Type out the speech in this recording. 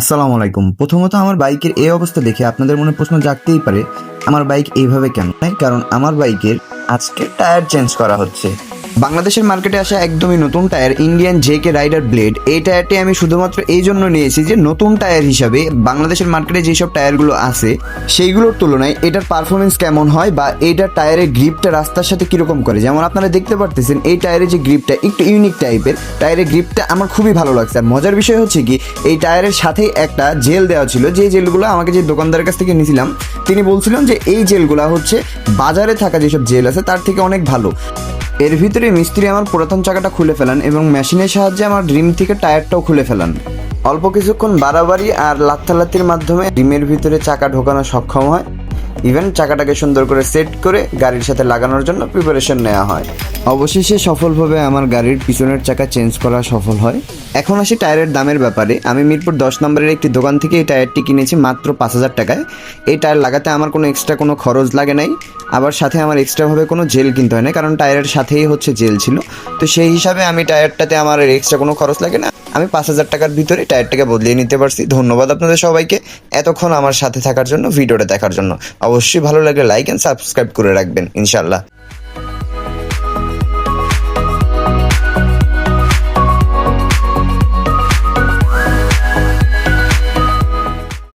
আসসালামু আলাইকুম। প্রথমত আমার বাইকের এই অবস্থা দেখে আপনাদের মনে প্রশ্ন জাগতেই পারে, আমার বাইক এইভাবে কেন কারণ আমার বাইকের আজকে টায়ার চেঞ্জ করা হচ্ছে। বাংলাদেশের মার্কেটে আসা একদমই নতুন tyre Indian JK rider blade এই টায়ারটি আমি শুধুমাত্র এই জন্য নিয়েছি যে নতুন টায়ার হিসাবে বাংলাদেশের মার্কেটে যেসব টায়ারগুলো আছে, সেইগুলোর তুলনায় এটার পারফরমেন্স কেমন হয় বা এইটার টায়ারের গ্রিপটা রাস্তার সাথে কীরকম করে? যেমন আপনারা দেখতে পারতেছেন, এই টায়ারের যে গ্রিপটা একটু ইউনিক টাইপের টায়ারের গ্রিপটা আমার খুবই ভালো লাগছে। আর মজার বিষয় হচ্ছে কি, এই টায়ারের সাথেই একটা জেল দেওয়া ছিল, যে জেলগুলো আমাকে যে দোকানদারের কাছ থেকে নিয়েছিলাম, তিনি বলছিলেন যে এই জেলগুলো হচ্ছে বাজারে থাকা যেসব জেল আছে, তার থেকে অনেক ভালো। এর ভিতরে মিস্ত্রি আমার পুরাতন চাকাটা খুলে ফেলান এবং মেশিনের সাহায্যে আমার ড্রিম থেকে টায়ারটাও খুলে ফেলান। অল্প কিছুক্ষণ বাড়াবাড়ি আর লাত্তালাত্তির মাধ্যমে ডিমের ভিতরে চাকা ঢোকানো সক্ষম হয়। ইভেন চাকাটাকে সুন্দর করে সেট করে গাড়ির সাথে লাগানোর জন্য প্রিপারেশন নেওয়া হয়। অবশেষে সফলভাবে আমার গাড়ির পিছনের চাকা চেঞ্জ করা সফল হয়। এখন আসি টায়ারের দামের ব্যাপারে। আমি মিরপুর দশ নম্বরের একটি দোকান থেকে এই টায়ারটি কিনেছি মাত্র পাঁচ হাজার টাকায়। এই টায়ার লাগাতে আমার কোনো এক্সট্রা কোনো খরচ লাগে নাই। আবার সাথে আমার এক্সট্রাভাবে কোনো জেল কিনতে হয় না কারণ টায়ারের সাথেই হচ্ছে জেল ছিল। তো সেই হিসাবে আমি টায়ারটাতে আমার এক্সট্রা কোনো খরচ লাগে না। আমি পাঁচ হাজার টাকার ভিতরে টায়ারটাকে বদলিয়ে নিতে পারছি। ধন্যবাদ আপনাদের সবাইকে এতক্ষণ আমার সাথে থাকার জন্য, ভিডিওটা দেখার জন্য। অবশ্যই ভালো লাগলে লাইক অ্যান্ড সাবস্ক্রাইব করে রাখবেন ইনশাল্লাহ